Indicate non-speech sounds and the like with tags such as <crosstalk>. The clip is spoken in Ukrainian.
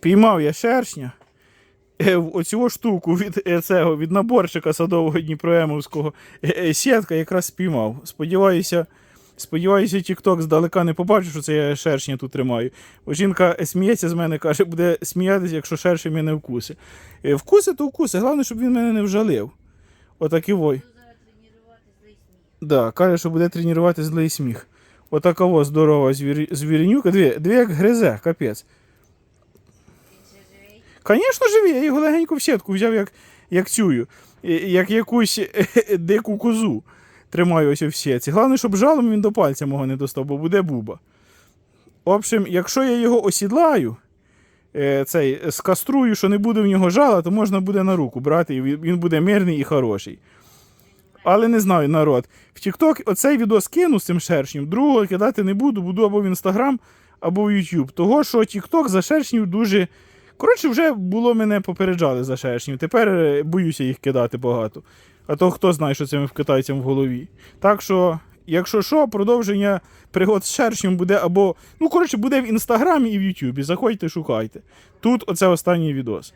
Піймав я шершня. Е, Оцю штуку від е, цього, від наборчика садового Дніпроемовського е, сітка якраз спіймав. Сподіваюся, сподіваюся, TikTok здалека не побачив, що це я шершня тут тримаю. Бо жінка сміється з мене, каже, буде сміятися, якщо шершень мене вкуси. Е, Вкуси, то вкуси. Головне, щоб він мене не вжалив. Отакий вой. Да, каже, що буде тренувати злий сміх. Отакова здорова звір... звірінюка. Дві, дві як гризе, капець. Звісно, живі, я його легенько в сітку взяв, як, як цюю, як якусь <laughs> дику козу. Тримаю ось в сітці. Головне, щоб жалом він до пальця мого не достав, бо буде буба. В общем, якщо я його осідлаю, е, цей, скаструю, що не буде в нього жала, то можна буде на руку брати, і він буде мирний і хороший. Але не знаю, народ. В TikTok оцей відос кину з цим шершнем, другого кидати не буду, буду або в Instagram, або в YouTube. Того, що TikTok за шершнів дуже. Коротше, вже було мене попереджали за шершнів. Тепер е, боюся їх кидати багато. А то хто знає, що це в китайцям в голові. Так що, якщо що, продовження пригод з шершнем буде або. Ну, коротше, буде в інстаграмі і в Ютубі. Заходьте, шукайте. Тут оце останній відос.